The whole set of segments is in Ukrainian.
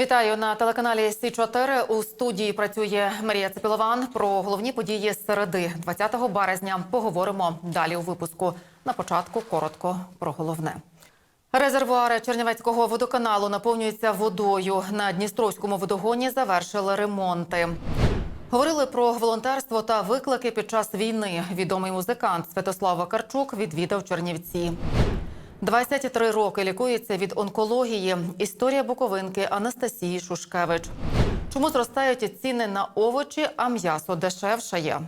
Вітаю на телеканалі Сі 4 У студії працює Марія Цепілован. Про головні події середи 20 березня поговоримо далі у випуску. На початку коротко про головне. Резервуари Чернівецького водоканалу наповнюються водою. На Дністровському водогоні завершили ремонти. Говорили про волонтерство та виклики під час війни. Відомий музикант Святослав Вакарчук відвідав Чернівці. 23 роки лікується від онкології. Історія буковинки Анастасії Шушкевич. Чому зростають ціни на овочі, а м'ясо дешевшає?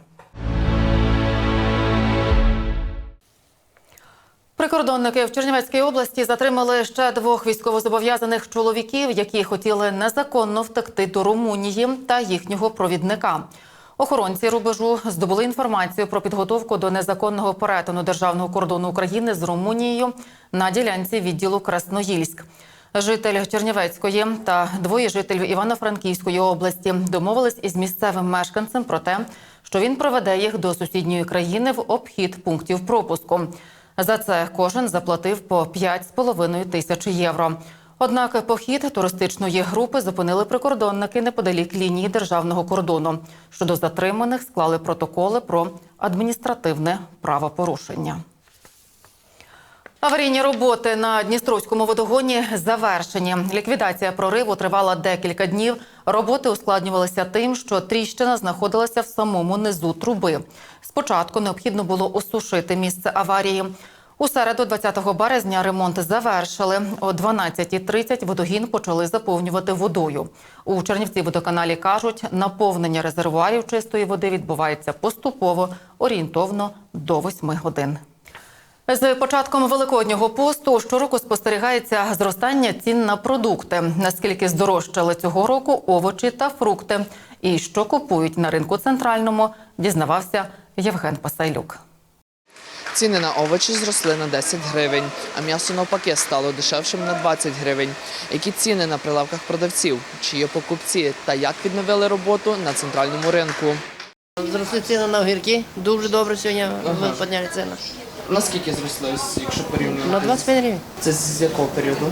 Прикордонники в Чернівецькій області затримали ще двох військовозобов'язаних чоловіків, які хотіли незаконно втекти до Румунії та їхнього провідника. Охоронці рубежу здобули інформацію про підготовку до незаконного перетину державного кордону України з Румунією на ділянці відділу Красноїльськ. Житель Чернівецької та двоє жителів Івано-Франківської області домовились із місцевим мешканцем про те, що він проведе їх до сусідньої країни в обхід пунктів пропуску. За це кожен заплатив по 5,5 тисяч євро. Однак похід туристичної групи зупинили прикордонники неподалік лінії державного кордону. Щодо затриманих склали протоколи про адміністративне правопорушення. Аварійні роботи на Дністровському водогоні завершені. Ліквідація прориву тривала декілька днів. Роботи ускладнювалися тим, що тріщина знаходилася в самому низу труби. Спочатку необхідно було осушити місце аварії. У середу, 20 березня, ремонт завершили. О 12.30 водогін почали заповнювати водою. У Чернівці водоканалі кажуть, наповнення резервуарів чистої води відбувається поступово, орієнтовно до 8 годин. З початком великоднього посту щороку спостерігається зростання цін на продукти. Наскільки здорожчали цього року овочі та фрукти, і що купують на ринку центральному, дізнавався Євген Пасайлюк. Ціни на овочі зросли на 10 гривень, а м'ясо навпаки стало дешевшим на 20 гривень. Які ціни на прилавках продавців, чи є покупці та як відновили роботу на центральному ринку? Зросли ціни на огірки. Дуже добре сьогодні ми підняли ціни. Наскільки зросли, якщо порівнювати? На 25 гривень Це з якого періоду?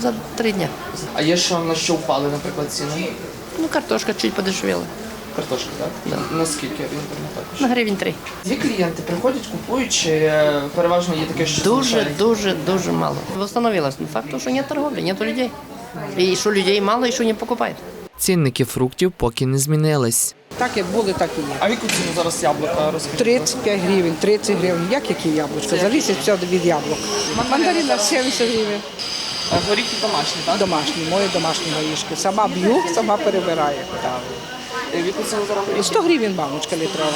за три дні. А є що на що впали, наприклад, ціни? Ну, картошка чуть подешевіла. Картошка, так? Наскільки орієнтовно також? На гривень три. Є клієнти приходять, купують, чи е, переважно є таке, що Дуже, залишається? дуже, дуже мало. Восстановилось. Ну, факт, що нет торговли, нет людей. І що людей мало, і що не покупають. Цінники фруктів поки не змінились. Так як були, так і є. А в яку ціну зараз яблука розкажіть? 35 гривень, 30 гривень. Як які яблучка? Залежить все від яблук. Мандарина 70 гривень. Горіхи домашні, так? Домашні, мої домашні горішки. Сама б'ю, сама перебираю. Е, В яку ціну зараз І 100 гривень баночка літрова.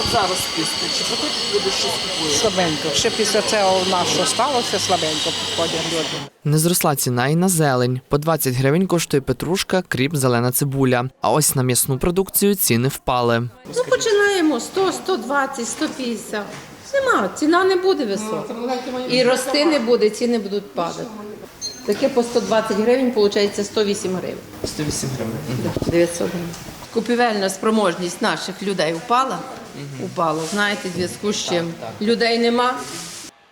От зараз пісти. Чи приходять люди щось купують? Слабенько. Ще після цього нас що сталося, слабенько підходять люди. Не зросла ціна і на зелень. По 20 гривень коштує петрушка, кріп, зелена цибуля. А ось на м'ясну продукцію ціни впали. Ну, починаємо 100, 120, 150. Нема, ціна не буде висока. І рости не буде, ціни будуть падати. Таке по 120 гривень, виходить 108 гривень. 108 гривень. 900 гривень. Купівельна спроможність наших людей впала. Упала, знаєте, в зв'язку з чим. Людей нема,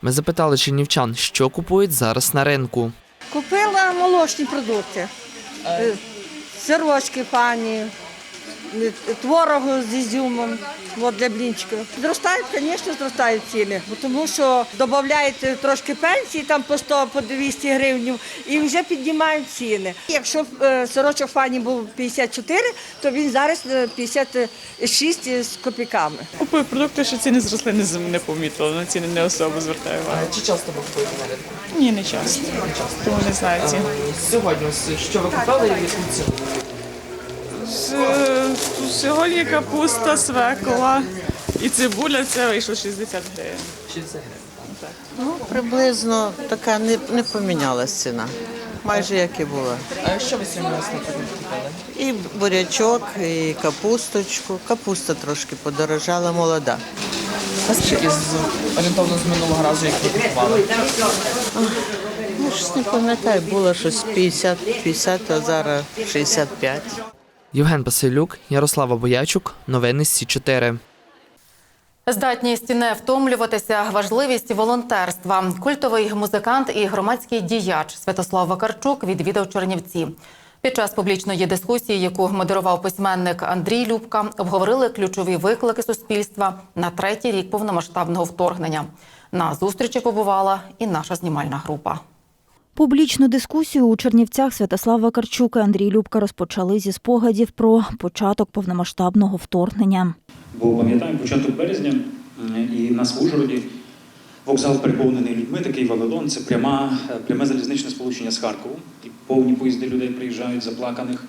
Ми запитали чинівчан, що купують зараз на ринку. Купила молочні продукти. Е, Сирочки пані, е, творогу з ізюмом от для блінчиків. Зростають, звісно, зростають ціни, бо тому що додають трошки пенсії, там по 100, по 200 гривень, і вже піднімають ціни. Якщо е, сирочок пані був 54, то він зараз е, 56 з копійками. Купую продукти, що ціни зросли, не, не помітила, на ціни не особо звертаю увагу. Чи часто ви купуєте на ринку? Ні, не часто. Тому не знаю цін. Сьогодні що ви купили і яку ціну? С- Сьогодні капуста, свекла і цибуля це вийшло 60 гривень. 60 гривень. Ну, приблизно така не, не помінялась ціна. Майже як і була. А що ви сьогодні наприклад, купили? І бурячок, і капусточку. Капуста трошки подорожала, молода. Наскільки з орієнтовно з минулого разу, як ви купували? Ну, щось не пам'ятаю, було щось 50, 50, а зараз 65. Євген Пасилюк, Ярослава Боячук, новини Сі 4 Здатність не втомлюватися, важливість волонтерства. Культовий музикант і громадський діяч Святослав Вакарчук відвідав Чернівці. Під час публічної дискусії, яку модерував письменник Андрій Любка, обговорили ключові виклики суспільства на третій рік повномасштабного вторгнення. На зустрічі побувала і наша знімальна група. Публічну дискусію у Чернівцях Святослав Вакарчук і Андрій Любка розпочали зі спогадів про початок повномасштабного вторгнення. Бо пам'ятаємо початок березня, і в нас Ужгороді вокзал переповнений людьми, такий Вавилон. Це пряма, е, пряме залізничне сполучення з Харковом. І повні поїзди людей приїжджають заплаканих,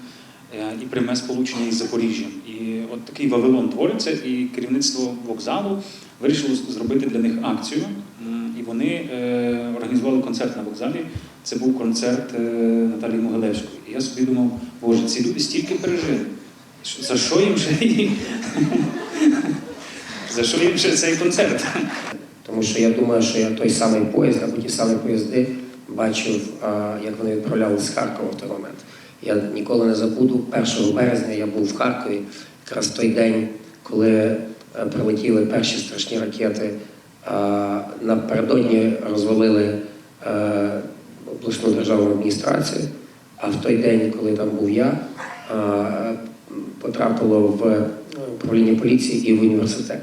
е, і пряме сполучення із Запоріжжям. І от такий Вавилон твориться, і керівництво вокзалу вирішило зробити для них акцію. І вони е, організували концерт на вокзалі. Це був концерт е, Наталії Могилевської. І я собі думав, боже, ці люди стільки пережили. За що їм вже? За що їм ще цей концерт? Тому що я думаю, що я той самий поїзд або ті самі поїзди бачив, як вони відправляли з Харкова в той момент. Я ніколи не забуду, 1 березня я був в Харкові, якраз той день, коли е, прилетіли перші страшні ракети. Напередодні розвалили е, обласну державну адміністрацію, а в той день, коли там був я, потрапило в е, управління поліції і в університет.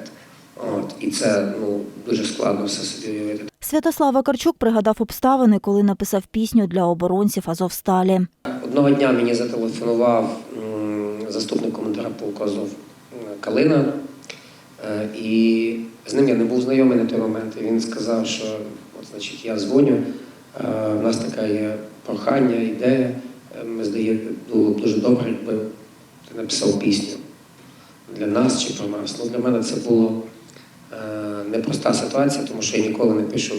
От, і це ну, дуже складно все собі уявити. Святослав Вакарчук пригадав обставини, коли написав пісню для оборонців Азовсталі. Одного дня мені зателефонував заступник командира полку Азов Калина, Е, і з ним я не був знайомий на той момент. І він сказав, що от, значить, я дзвоню, у нас така є прохання, ідея. Е, Ми здається, було б дуже добре, якби ти написав пісню для нас чи про нас. Ну, для мене це було е, непроста ситуація, тому що я ніколи не пишу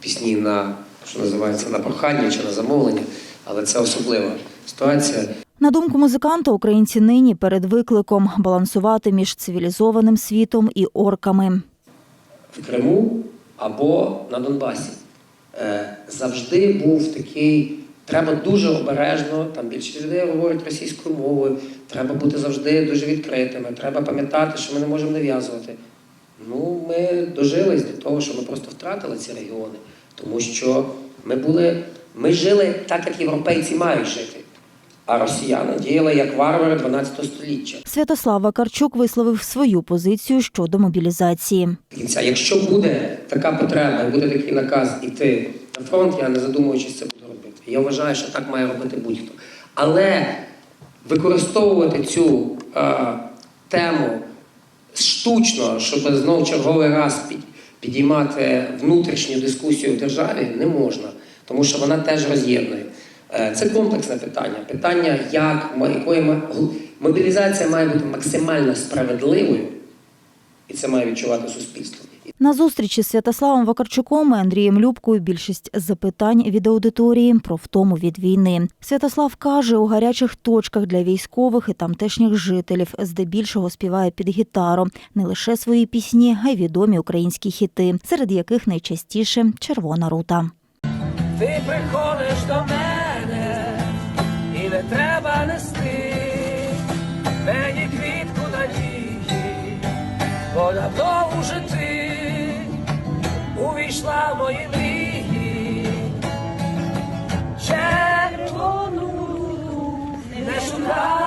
пісні на що називається на прохання чи на замовлення, але це особлива ситуація. На думку музиканта, українці нині перед викликом балансувати між цивілізованим світом і орками. в Криму або на Донбасі. Е, Завжди був такий. Треба дуже обережно, там більшість людей говорять російською мовою, треба бути завжди дуже відкритими, треба пам'ятати, що ми не можемо нав'язувати. Ну, ми дожились до того, що ми просто втратили ці регіони, тому що ми були, ми жили так, як європейці мають жити, а росіяни діяли як варвари 12 століття. Святослав Вакарчук висловив свою позицію щодо мобілізації. кінця. Якщо буде така потреба і буде такий наказ іти на фронт, я не задумуючись це буду робити. Я вважаю, що так має робити будь-хто. Але використовувати цю е, тему штучно, щоб знову черговий раз під, підіймати внутрішню дискусію в державі, не можна, тому що вона теж роз'єднує. Е, Це комплексне питання. Питання, як якої ма- мобілізація має бути максимально справедливою, і це має відчувати суспільство. На зустрічі з Святославом Вакарчуком і Андрієм Любкою більшість запитань від аудиторії про втому від війни. Святослав каже, у гарячих точках для військових і тамтешніх жителів здебільшого співає під гітару не лише свої пісні, а й відомі українські хіти, серед яких найчастіше червона рута. Ти приходиш до мене треба нести. Мені квітку надії, бо давно уже ти увійшла в мої мрії. Червону не шукай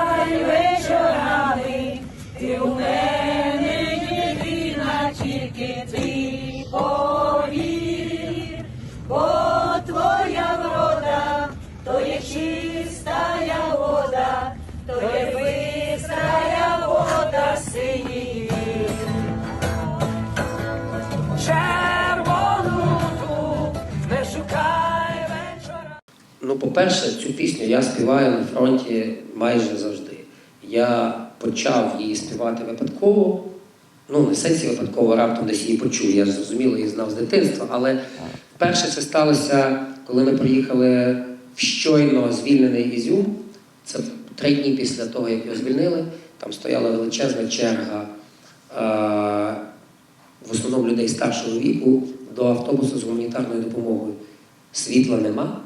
по-перше, цю пісню я співаю на фронті майже завжди. Я почав її співати випадково. Ну, не сенсі випадково, раптом десь її почув. Я зрозуміло її знав з дитинства. Але вперше це сталося, коли ми приїхали в щойно звільнений Ізюм. Це три дні після того, як його звільнили. Там стояла величезна черга е- в основному людей старшого віку до автобусу з гуманітарною допомогою. Світла нема,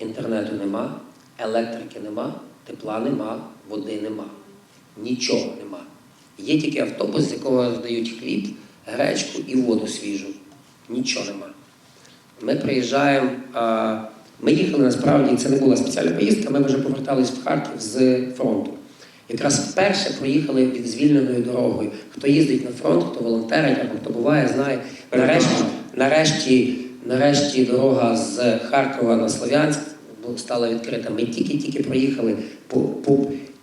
інтернету нема, електрики нема, тепла нема, води нема. Нічого нема. Є тільки автобус, з якого здають хліб, гречку і воду свіжу. Нічого нема. Ми приїжджаємо. Ми їхали насправді, це не була спеціальна поїздка, ми вже повертались в Харків з фронту. Якраз вперше проїхали від звільненою дорогою. Хто їздить на фронт, хто волонтерить або хто буває, знає. Нарешті, нарешті, нарешті дорога з Харкова на Слов'янськ стала відкрита. Ми тільки-тільки проїхали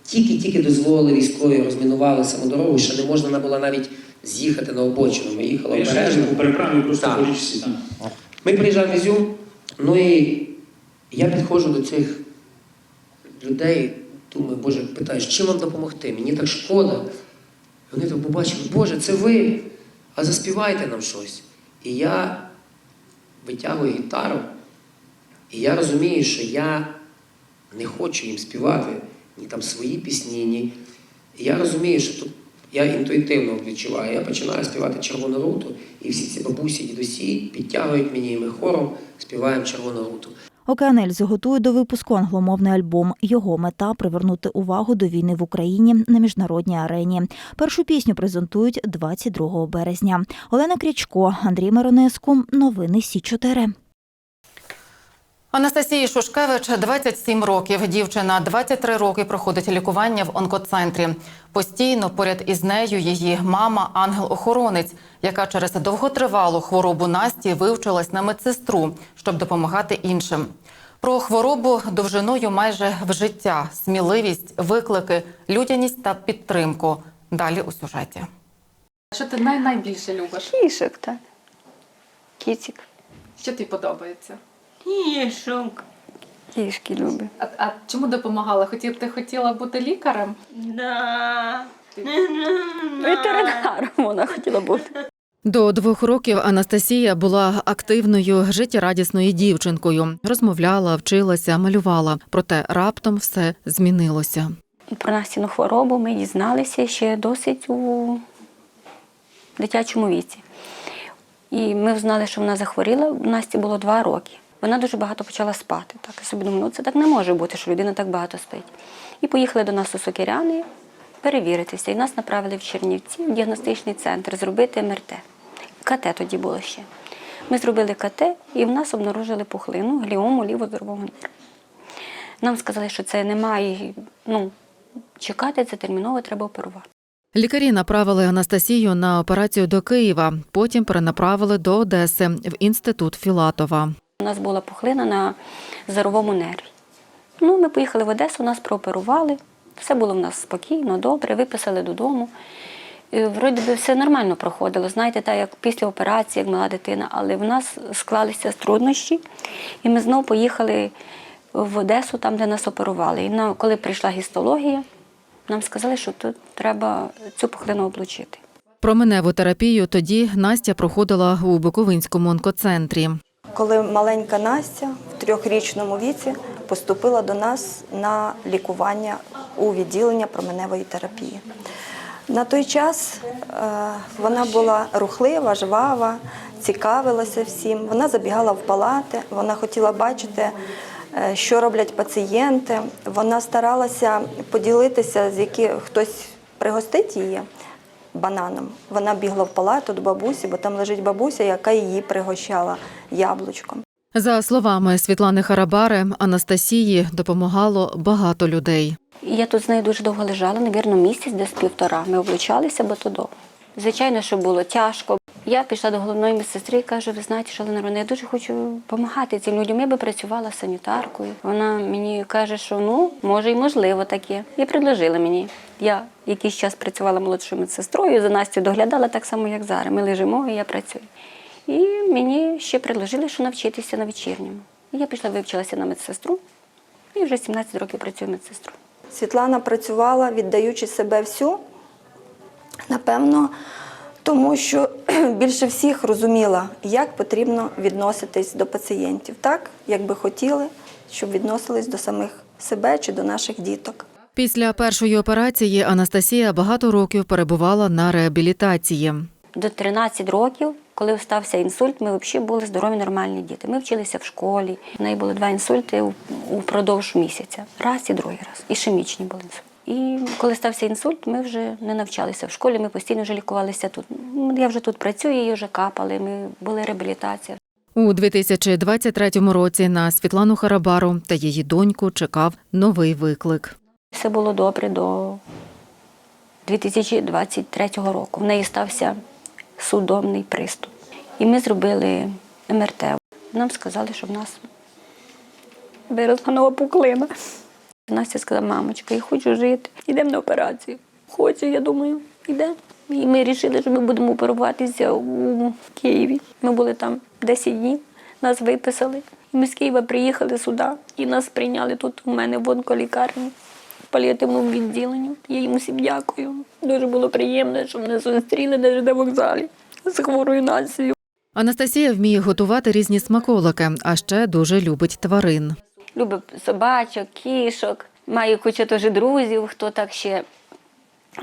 тільки-тільки дозволили військові, розмінували саму дорогу, ще не можна була навіть з'їхати на обочину. Ми їхали обережно. Ми приїжджаємо в Ізюм, ну і я підходжу до цих людей, думаю, Боже, питаю, чим вам допомогти? Мені так шкода. Вони так побачили, Боже, це ви, а заспівайте нам щось. І я витягую гітару, і я розумію, що я не хочу їм співати ні там свої пісні, ні. І я розумію, що тут я інтуїтивно відчуваю. Я починаю співати червону руту, і всі ці бабусі, дідусі підтягують мені, і ми хором співаємо червону руту. Океанельзи готує до випуску англомовний альбом. Його мета привернути увагу до війни в Україні на міжнародній арені. Першу пісню презентують 22 березня. Олена Крячко, Андрій Миронеску. Новини Сі 4 Анастасії Шушкевич 27 років. Дівчина 23 роки проходить лікування в онкоцентрі. Постійно поряд із нею її мама ангел-охоронець, яка через довготривалу хворобу Насті вивчилась на медсестру, щоб допомагати іншим. Про хворобу довжиною майже в життя, сміливість, виклики, людяність та підтримку. Далі у сюжеті. Що ти най- найбільше любиш? Кішок, так. Кіцік. Що тобі подобається? Кішок. Кішки люблю. А, а чому допомагала? Хотів, ти хотіла бути лікарем? Да. Ветеринаром вона хотіла бути. До двох років Анастасія була активною, життєрадісною дівчинкою. Розмовляла, вчилася, малювала. Проте раптом все змінилося. Про Настіну хворобу ми дізналися ще досить у дитячому віці. І ми знали, що вона захворіла, у Насті було два роки. Вона дуже багато почала спати. Так, я собі думаю, ну це так не може бути, що людина так багато спить. І поїхали до нас у Сокиряни перевіритися. І нас направили в Чернівці, в діагностичний центр, зробити МРТ. КТ тоді було ще. Ми зробили КТ і в нас обнаружили пухлину, гліому лівоздорового нерва. Нам сказали, що це немає, ну, чекати, це терміново треба оперувати. Лікарі направили Анастасію на операцію до Києва, потім перенаправили до Одеси в інститут Філатова. Нас була пухлина на зоровому нерві. Ну, ми поїхали в Одесу, нас прооперували. Все було в нас спокійно, добре, виписали додому. І, вроді би все нормально проходило. Знаєте, так як після операції, як мала дитина, але в нас склалися труднощі, і ми знову поїхали в Одесу, там, де нас оперували. І нам, коли прийшла гістологія, нам сказали, що тут треба цю пухлину облучити. Променеву терапію тоді Настя проходила у Буковинському онкоцентрі. Коли маленька Настя в трьохрічному віці поступила до нас на лікування у відділення променевої терапії. На той час е, вона була рухлива, жвава, цікавилася всім. Вона забігала в палати, вона хотіла бачити, е, що роблять пацієнти. Вона старалася поділитися, з які хтось пригостить її бананом. Вона бігла в палату до бабусі, бо там лежить бабуся, яка її пригощала яблучком. За словами Світлани Харабари, Анастасії допомагало багато людей. Я тут з нею дуже довго лежала, навірно, місяць, десь півтора. Ми облучалися, бо то довго. Звичайно, що було тяжко. Я пішла до головної медсестри і кажу, ви знаєте, що Ленарона, я дуже хочу допомагати цим людям. Я би працювала санітаркою. Вона мені каже, що ну, може і можливо таке. І предложила мені. Я якийсь час працювала молодшою медсестрою, за Настю доглядала так само, як зараз. Ми лежимо, і я працюю. І мені ще предложили, що навчитися на вечірньому. І я пішла, вивчилася на медсестру, і вже 17 років працюю медсестрою. Світлана працювала, віддаючи себе всю, напевно, тому що більше всіх розуміла, як потрібно відноситись до пацієнтів, так, як би хотіли, щоб відносились до самих себе чи до наших діток. Після першої операції Анастасія багато років перебувала на реабілітації. До 13 років, коли стався інсульт, ми взагалі були здорові, нормальні діти. Ми вчилися в школі. У неї було два інсульти упродовж місяця. Раз і другий раз. Ішемічні були інсульти. І коли стався інсульт, ми вже не навчалися в школі, ми постійно вже лікувалися тут. Я вже тут працюю, її вже капали, ми були реабілітація. У 2023 році на Світлану Харабару та її доньку чекав новий виклик. Все було добре до 2023 року. В неї стався судомний приступ. І ми зробили МРТ. Нам сказали, що в нас виросла нова пуклина. Настя сказала, мамочка, я хочу жити. Йдемо на операцію. Хочу, я думаю, йде. І ми вирішили, що ми будемо оперуватися у Києві. Ми були там 10 днів, нас виписали. Ми з Києва приїхали сюди і нас прийняли тут у мене в онколікарні, паліативному відділенні. Я їм усім дякую. Дуже було приємно, що мене зустріли на ЖД вокзалі з хворою Настею. Анастасія вміє готувати різні смаколики, а ще дуже любить тварин. Любить собачок, кішок. Маю кучу теж друзів, хто так ще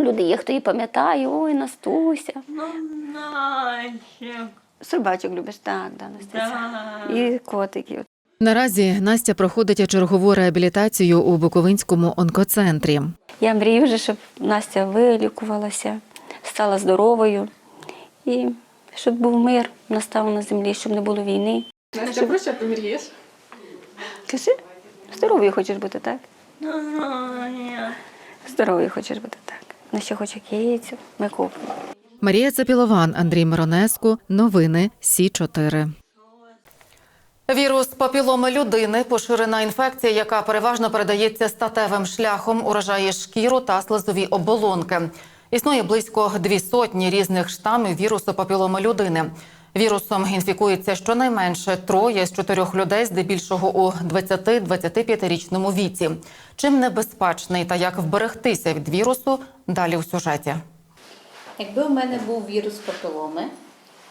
люди є, хто її пам'ятає. Ой, Настуся. Собачок любиш, так, да, Настуся. І котиків. Наразі Настя проходить чергову реабілітацію у Буковинському онкоцентрі. Я мрію вже, щоб Настя вилікувалася, стала здоровою і щоб був мир, настав на землі, щоб не було війни. Настя, про що ти мрієш? Кажи, здоровою хочеш бути, так? Здоровою хочеш бути, так. Ну ще хоче кицю, ми купимо. Марія Цапілован, Андрій Миронеску. Новини Сі 4 Вірус папіломи людини поширена інфекція, яка переважно передається статевим шляхом, уражає шкіру та слизові оболонки. Існує близько дві сотні різних штамів вірусу папіломи людини. Вірусом інфікується щонайменше троє з чотирьох людей, здебільшого у 20-25-річному віці. Чим небезпечний та як вберегтися від вірусу? Далі у сюжеті. Якби у мене був вірус папіломи,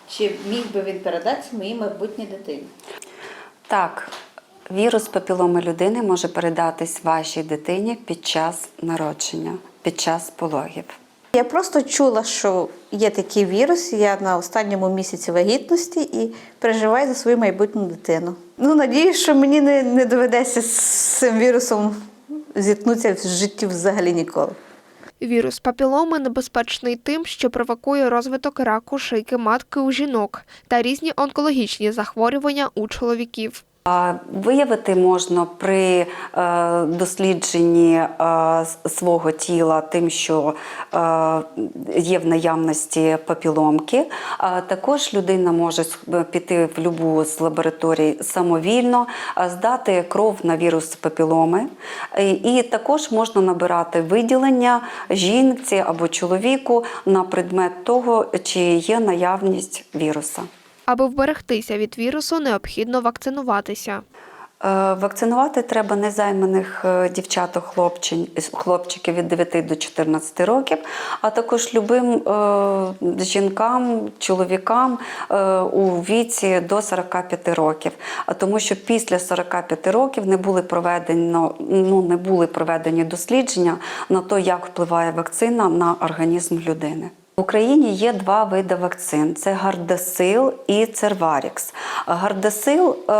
чи міг би він передатися моїй майбутній дитині? Так, вірус папіломи людини може передатись вашій дитині під час народження, під час пологів. Я просто чула, що є такий вірус. Я на останньому місяці вагітності і переживаю за свою майбутню дитину. Ну, надіюсь, що мені не, не доведеться з цим вірусом зіткнутися в житті взагалі ніколи. Вірус папіломи небезпечний тим, що провокує розвиток раку шийки матки у жінок та різні онкологічні захворювання у чоловіків. Виявити можна при е, дослідженні е, свого тіла тим, що е, є в наявності папіломки. Також людина може піти в будь-яку з лабораторій самовільно, здати кров на вірус папіломи. І також можна набирати виділення жінці або чоловіку на предмет того, чи є наявність віруса. Аби вберегтися від вірусу, необхідно вакцинуватися. Е, Вакцинувати треба незайманих е, дівчаток, хлопчиків від 9 до 14 років, а також любим е, жінкам, чоловікам у віці до 45 років. А тому, що після 45 років не були проведено, ну, не були проведені дослідження на те, як впливає вакцина на організм людини. В Україні є два види вакцин: це Гардасил і Церварікс. Гардасил е,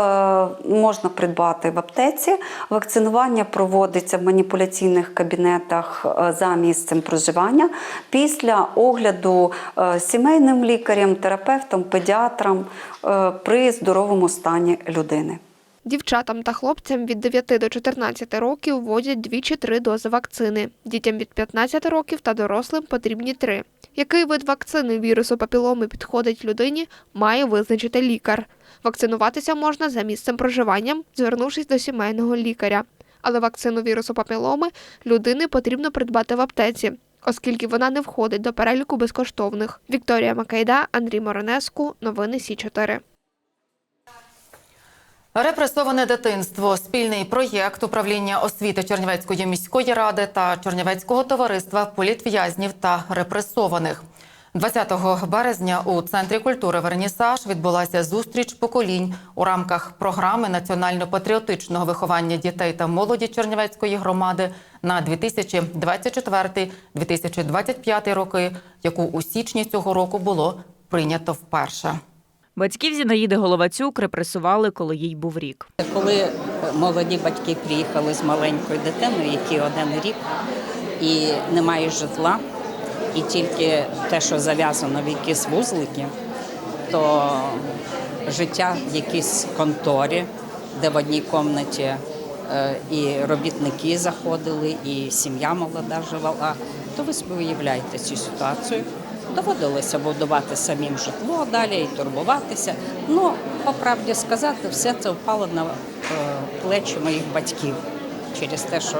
можна придбати в аптеці. Вакцинування проводиться в маніпуляційних кабінетах е, за місцем проживання після огляду е, сімейним лікарем, терапевтом, педіатром е, при здоровому стані людини. Дівчатам та хлопцям від 9 до 14 років вводять дві чи три дози вакцини. Дітям від 15 років та дорослим потрібні три. Який вид вакцини вірусу папіломи підходить людині, має визначити лікар. Вакцинуватися можна за місцем проживання, звернувшись до сімейного лікаря. Але вакцину вірусу папіломи людини потрібно придбати в аптеці, оскільки вона не входить до переліку безкоштовних. Вікторія Макайда, Андрій Моронеску. Новини Сі 4 Репресоване дитинство спільний проєкт управління освіти Чернівецької міської ради та Чернівецького товариства політв'язнів та репресованих. 20 березня у центрі культури Вернісаж відбулася зустріч поколінь у рамках програми національно-патріотичного виховання дітей та молоді Чернівецької громади на 2024-2025 роки, яку у січні цього року було прийнято вперше. Батьків Зінаїди Головацюк репресували, коли їй був рік. Коли молоді батьки приїхали з маленькою дитиною, якій один рік, і немає житла, і тільки те, що зав'язано в якісь вузлики, то життя в якійсь конторі, де в одній кімнаті е, і робітники заходили, і сім'я молода живала, то ви собі уявляєте цю ситуацію. Доводилося будувати самим житло далі і турбуватися. Ну, по правді сказати, все це впало на е, плечі моїх батьків через те, що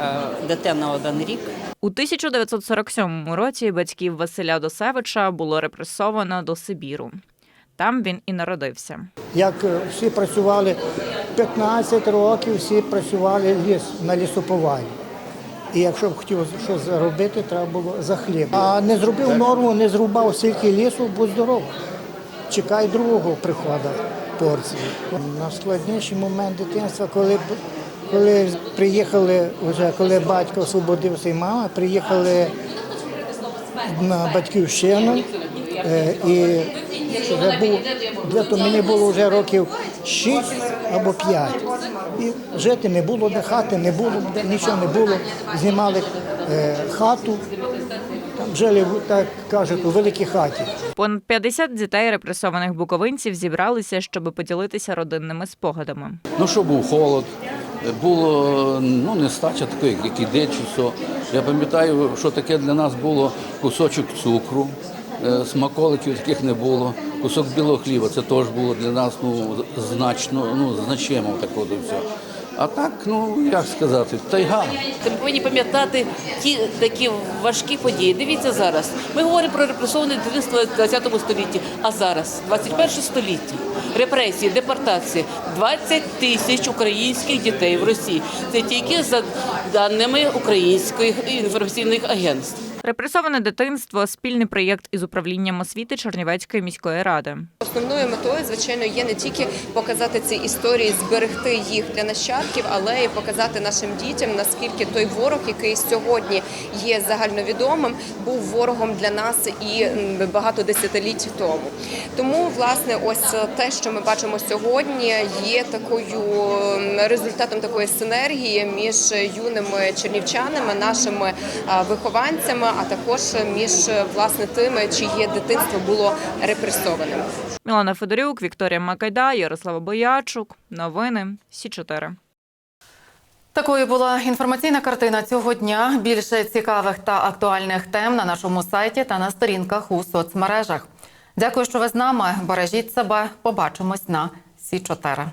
е, дитина один рік. У 1947 році батьків Василя Досевича було репресовано до Сибіру. Там він і народився. Як е, всі працювали 15 років, всі працювали ліс на лісопованні. І якщо б хотів щось заробити, треба було за хліб. А не зробив норму, не зрубав стільки лісу, будь здоров. Чекай другого приходу порції. Найскладніший момент дитинства, коли, коли приїхали, вже коли батько освободився і мама, приїхали на батьківщину. е, І вже був, для того мені було вже років 6 або 5. І жити не було, де хати не було, де нічого не було. Знімали е, хату, там жили, так кажуть, у великій хаті. Понад 50 дітей репресованих буковинців зібралися, щоб поділитися родинними спогадами. Ну що був холод, було ну, нестача такої, як іде чи що. Я пам'ятаю, що таке для нас було кусочок цукру, е, смаколиків таких не було, кусок білого хліба, це теж було для нас ну, значно, ну, значимо такого все. А так, ну як сказати, тайга. Ми повинні пам'ятати ті такі важкі події. Дивіться зараз. Ми говоримо про репресоване дитинство в 20 столітті, а зараз, 21 століття, репресії, депортації, 20 тисяч українських дітей в Росії. Це тільки за даними українських інформаційних агентств. Репресоване дитинство спільний проєкт із управлінням освіти Чернівецької міської ради. Основною метою, звичайно, є не тільки показати ці історії, зберегти їх для нащадків, але й показати нашим дітям, наскільки той ворог, який сьогодні є загальновідомим, був ворогом для нас і багато десятиліть тому. Тому, власне, ось те, що ми бачимо сьогодні, є такою результатом такої синергії між юними чернівчанами, нашими вихованцями, а також між власне тими, чиє дитинство було репресованим. Мілана Федорюк, Вікторія Макайда, Ярослава Боячук. Новини Сі 4 Такою була інформаційна картина цього дня. Більше цікавих та актуальних тем на нашому сайті та на сторінках у соцмережах. Дякую, що ви з нами. Бережіть себе. Побачимось на Сі 4